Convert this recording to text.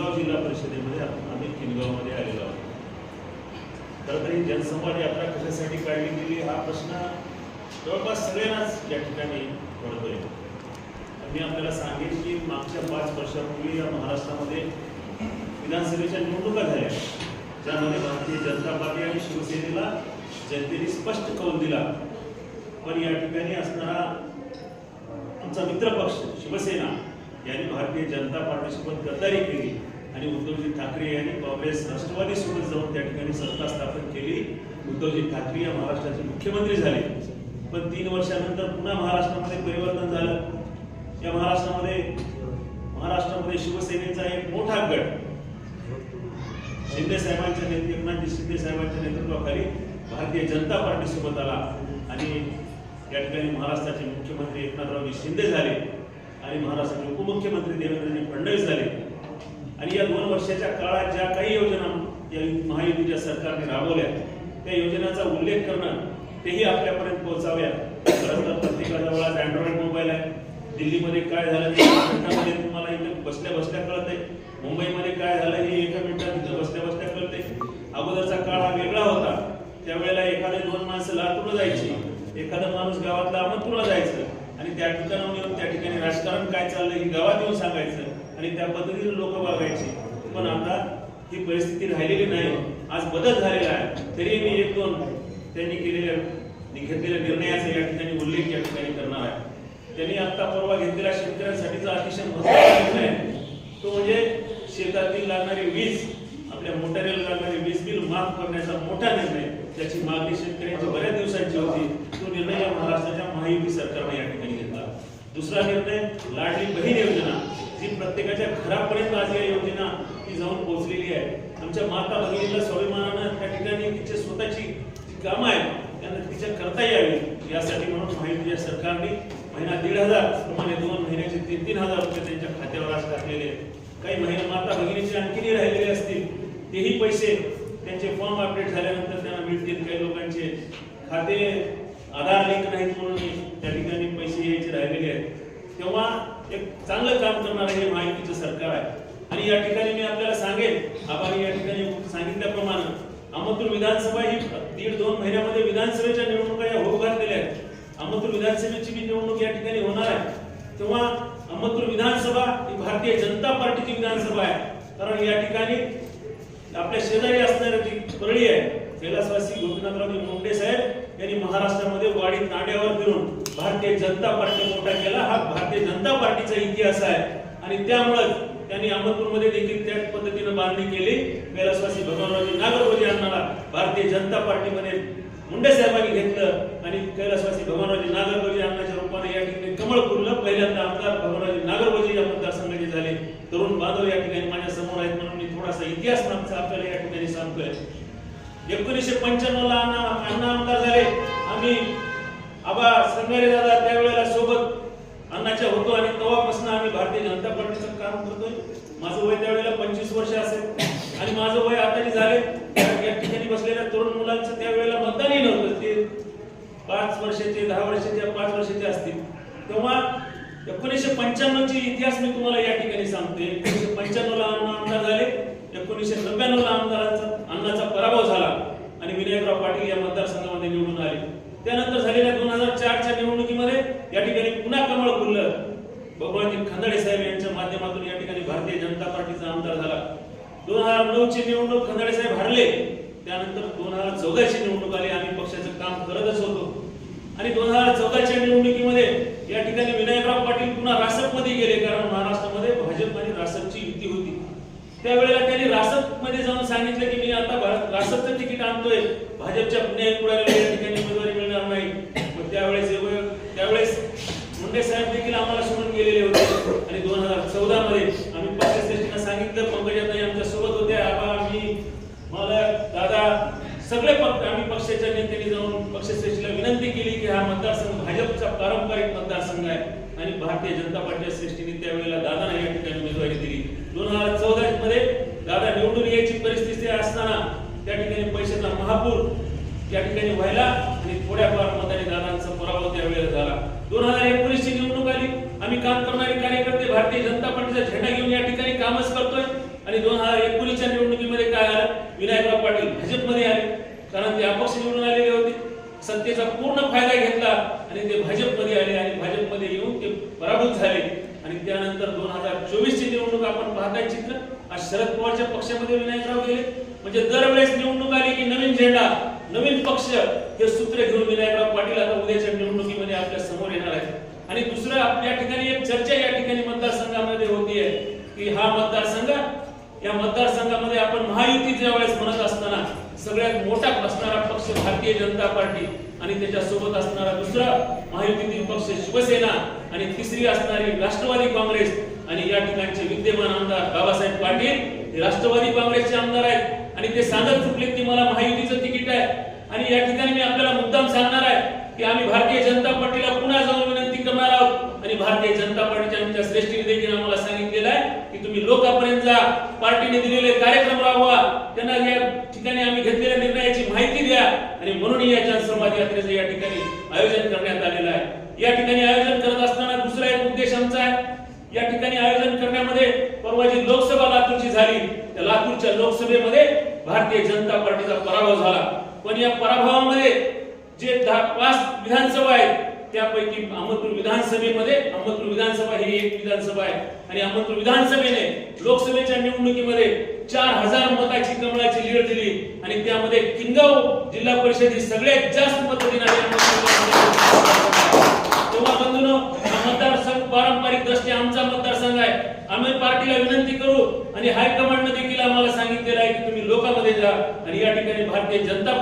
किनगाव जिल्हा परिषदेमध्ये आम्ही किनगावमध्ये आलेलो आहोत. खरं तर ही जनसंवाद यात्रा कशासाठी काढली गेली हा प्रश्न जवळपास सगळ्यांनाच या ठिकाणी पडतोय. मी आपल्याला सांगेन की मागच्या पाच वर्षापूर्वी या महाराष्ट्रामध्ये विधानसभेच्या निवडणुका झाल्या. ज्यामध्ये भारतीय जनता पार्टी आणि शिवसेनेला जनतेने स्पष्ट कौल दिला. पण या ठिकाणी असणारा आमचा मित्रपक्ष शिवसेना यांनी भारतीय जनता पार्टीसोबत गद्दारी केली. आणि उद्धवजी ठाकरे यांनी काँग्रेस राष्ट्रवादी सोबत जाऊन त्या ठिकाणी सत्ता स्थापन केली. उद्धवजी ठाकरे या महाराष्ट्राचे मुख्यमंत्री झाले. पण तीन वर्षानंतर पुन्हा महाराष्ट्रामध्ये परिवर्तन झालं. या महाराष्ट्रामध्ये महाराष्ट्रामध्ये शिवसेनेचा एक मोठा गट शिंदे साहेबांच्या नेतृत्व एकनाथजी शिंदे साहेबांच्या नेतृत्वाखाली भारतीय जनता पार्टी सोबत आला. आणि या ठिकाणी महाराष्ट्राचे मुख्यमंत्री एकनाथरावजी शिंदे झाले. आणि महाराष्ट्राचे उपमुख्यमंत्री देवेंद्रजी फडणवीस झाले. आणि या दोन वर्षाच्या काळात ज्या काही योजना या महायुतीच्या सरकारने राबवल्या त्या योजनांचा उल्लेख करणं तेही आपल्यापर्यंत पोहोचाव्या खरं तर प्रत्येकाजवळ आज अँड्रॉइड मोबाईल आहे. दिल्लीमध्ये काय झालं ते तुम्हाला इथे बसल्या बसल्या कळतंय. मुंबईमध्ये काय झालं हे एका मिनिटात इथं बसल्या बसल्या कळते अगोदरचा काळ हा वेगळा होता. त्यावेळेला एखादे दोन माणसं लातूरला जायची. एखादा माणूस गावातला अहमदपूरला जायचं. आणि त्या ठिकाणाहून येऊन त्या ठिकाणी राजकारण काय चाललंय हे गावात येऊन सांगायचं. आणि त्या पद्धतीने लोक वागायचे. पण आता ही परिस्थिती राहिलेली नाही. आज बदल झालेला आहे. तरी मी एक दोन त्यांनी केलेल्या घेतलेल्या निर्णयाचा या ठिकाणी उल्लेख या ठिकाणी करणार आहे. त्यांनी आता परवा घेतलेला शेतकऱ्यांसाठीचा अतिशय महत्त्वाचा निर्णय तो म्हणजे शेतातील लागणारी वीज आपल्या मोटारीला लागणारी वीज बिल माफ करण्याचा मोठा निर्णय त्याची मागणी शेतकऱ्यांची बऱ्याच दिवसांची होती. तो निर्णय या महाराष्ट्राच्या महायुती सरकारने या ठिकाणी घेतला. दुसरा निर्णय लाडली बहीण योजना. जी प्रत्येकाच्या घरापर्यंत आज या योजना ती जाऊन पोहोचलेली आहे. आमच्या माता भगिनीला स्वाभिमानानं त्या ठिकाणी तिचे स्वतःची जी कामं आहेत त्यांना तिच्या करता यावी यासाठी म्हणून महायुतीच्या सरकारने. महिना दीड हजार प्रमाणे दोन महिन्याचे तीन तीन हजार रुपये त्यांच्या खात्यावर आज टाकलेले आहेत. काही महिने माता भगिनीचे आणखीनही राहिलेले असतील तेही पैसे त्यांचे फॉर्म अपडेट झाल्यानंतर त्यांना मिळतील. काही लोकांचे खाते आधार लिंक नाहीत म्हणून त्या ठिकाणी पैसे यायचे राहिलेले आहेत. तेव्हा एक चांगलं काम करणारं हे महायुतीचं सरकार आहे. आणि या ठिकाणी मी आपल्याला सांगेन आपण या ठिकाणी सांगितल्याप्रमाणे अहमदपूर विधानसभा ही दीड दोन महिन्यामध्ये विधानसभेच्या निवडणुका या होऊ घातलेल्या आहेत. अहमदपूर विधानसभेची मी निवडणूक या ठिकाणी होणार आहे तेव्हा अहमदपूर विधानसभा ही भारतीय जनता पार्टीची विधानसभा आहे. कारण या ठिकाणी आपल्या शेजारी असणारी जी परळी आहे कैलासवासी गोपीनाथरावजी मुंडे साहेब त्यांनी महाराष्ट्रामध्ये वाडीत नाड्यावर फिरून भारतीय जनता पार्टी मोठा केला. हा भारतीय जनता पार्टीचा इतिहास आहे. आणि त्यामुळेच त्यांनी अहमदपूरमध्ये देखील त्या पद्धतीनं बांधणी केली. कैलासवासी भगवानरावजी नागरगोजी यांना भारतीय जनता पार्टीमध्ये मुंडे साहेबांनी घेतलं आणि कैलासवासी भगवानरावजी नागरगोजी अण्णाच्या रूपाने या ठिकाणी कमळ फुललं पहिल्यांदा आमदार भगवानरावजी नागरगोजी या मतदारसंघाचे झाले. तरुण बांधव या ठिकाणी माझ्यासमोर आहेत म्हणून मी थोडासा इतिहास मागचा आपल्याला या ठिकाणी सांगतोय. एकोणीसशे पंच्याण्णवला अण्णा अण्णा आमदार झाले. आम्ही आबा संगारे दादा त्यावेळेला सोबत अण्णाच्या होतो आणि तेव्हापासून आम्ही भारतीय जनता पार्टीचं काम करतोय. माझं वय त्यावेळेला पंचवीस वर्ष असेल. आणि माझं वय आता झाले. या ठिकाणी बसलेल्या तरुण मुलांचं त्यावेळेला मतदानही नव्हतं. ते पाच वर्षाचे दहा वर्षाचे पाच वर्षाचे असतील. तेव्हा एकोणीसशे पंच्याण्णवची इतिहास मी तुम्हाला या ठिकाणी सांगते एकोणीसशे पंच्याण्णवला अण्णा आमदार झाले. एकोणीसशे नव्याण्णवला आमदारांचा अण्णाचा पराभव झाला आणि विनायकराव पाटील या मतदारसंघामध्ये निवडून आले. त्यानंतर झालेल्या दोन हजार चारच्या निवडणुकीमध्ये या ठिकाणी पुन्हा कमळ फुललं. भगवानजी खंदाडे साहेब यांच्या माध्यमातून या ठिकाणी भारतीय जनता पार्टीचा आमदार झाला. दोन हजार नऊ ची निवडणूक खंदाडे साहेब हरले. त्यानंतर दोन हजार चौदाची निवडणूक आली. आम्ही पक्षाचं काम करतच होतो. आणि दोन हजार चौदाच्या निवडणुकीमध्ये या ठिकाणी विनायकराव पाटील पुन्हा रासपमध्ये गेले कारण महाराष्ट्रामध्ये भाजप आणि त्यावेळेला त्यांनी रासपमध्ये जाऊन सांगितलं की मी आता भा- रासपचं तिकीट आणतोय. भाजपच्या पुणे कुडाला या ठिकाणी उमेदवारी मिळणार नाही. मग त्यावेळेस त्यावेळेस मुंडे साहेब देखील आम्हाला सोडून गेलेले होते. आणि दोन हजार चौदा मध्ये आम्ही पक्षश्रेष्ठींना सांगितलं पंकजाताई आमच्यासोबत होते आबा मी मला दादा सगळे पक्ष आम्ही पक्षाच्या नेत्यांनी जाऊन पक्षश्रेष्ठीला विनंती केली की हा मतदारसंघ भाजपचा पारंपरिक मतदारसंघ आहे. आणि भारतीय जनता पार्टीच्या श्रेष्ठीने त्यावेळेला दादांना या ठिकाणी उमेदवारी दिली दोन हजार चौदा मध्ये दादा निवडून यायची परिस्थिती असताना त्या ठिकाणी पैशाचा महापूर या ठिकाणी व्हायला आणि थोड्याफार मताने दादांचा पराभव त्यावेळेला झाला. दोन हजार एकोणीस ची निवडणूक आली. आम्ही काम करणारे कार्यकर्ते भारतीय जनता पार्टीचा झेंडा घेऊन या ठिकाणी कामच करतोय. आणि दोन हजार एकोणीसच्या निवडणुकीमध्ये काय आलं? विनायकराव पाटील भाजपमध्ये आले. कारण ते अपक्ष निवडून आलेले होते. सत्तेचा पूर्ण फायदा घेतला आणि ते भाजपमध्ये आले आणि भाजपमध्ये येऊन ते पराभूत झाले. आणि त्यानंतर दोन हजार चोवीसची निवडणूक आपण पाहताय चित्र. आज शरद पवारच्या पक्षामध्ये विनायकराव गेले. म्हणजे दरवेळेस निवडणूक आली की नवीन झेंडा नवीन पक्ष हे सूत्र घेऊन विनायकराव पाटील आता उद्याच्या निवडणुकीमध्ये आपल्यासमोर येणार आहे आणि दुसरं आपल्या ठिकाणी एक चर्चा या ठिकाणी मतदारसंघामध्ये होतीये की हा मतदारसंघ या मतदारसंघामध्ये आपण महायुती ज्या वेळेस म्हणत असताना सगळ्यात मोठा असणारा पक्ष भारतीय जनता पार्टी आणि त्याच्या सोबत असणारा दुसरा महायुतीतील पक्ष शिवसेना आणि तिसरी असणारी राष्ट्रवादी काँग्रेस आणि या ठिकाणचे विद्यमान आमदार बाबासाहेब पाटील हे राष्ट्रवादी काँग्रेसचे आमदार आहेत. आणि ते सांगत चुकले की मला महायुतीचं तिकीट आहे. आणि या ठिकाणी मी आपल्याला मुद्दाम सांगणार आहे की आम्ही भारतीय जनता पार्टीला पुन्हा जाऊन विनंती करणार आहोत. आणि भारतीय जनता पार्टीच्या आमच्या श्रेष्ठीने देखील आम्हाला सांगितलेलं आहे की तुम्ही लोकांपर्यंत जा. पार्टीने दिलेले कार्यक्रम राबवा. त्यांना या ठिकाणी आम्ही घेतलेल्या निर्णयाची माहिती द्या. आणि म्हणून या जनसंवाद यात्रेचं या ठिकाणी आयोजन करण्यात आलेलं आहे. या ठिकाणी आयोजन करत असताना दुसरा एक उद्देश आमचा आहे. या ठिकाणी आयोजन करण्यामध्ये परवा जी लोकसभा लातूरची झाली त्या लातूरच्या लोकसभेमध्ये भारतीय जनता पार्टीचा पराभव झाला. पण या पराभवामध्ये जे दहा पाच विधानसभा आहेत त्यापैकी अहमदपूर विधानसभेमध्ये अहमदपूर विधानसभा ही एक विधानसभा आहे. आणि अहमदपूर विधानसभेने लोकसभेच्या निवडणुकीमध्ये चार हजार मताची कमळाची लीड दिली. आणि त्यामध्ये किनगाव जिल्हा परिषद ही सगळ्यात जास्त मत तेव्हा बंधूनो हा मतदारसंघ पारंपरिक दृष्ट्या आमचा मतदारसंघ आहे आम्ही पार्टीला विनंती करू आणि हायकमांडने देखील आम्हाला सांगितलेलं आहे की तुम्ही लोकांमध्ये जा आणि या ठिकाणी भारतीय जनता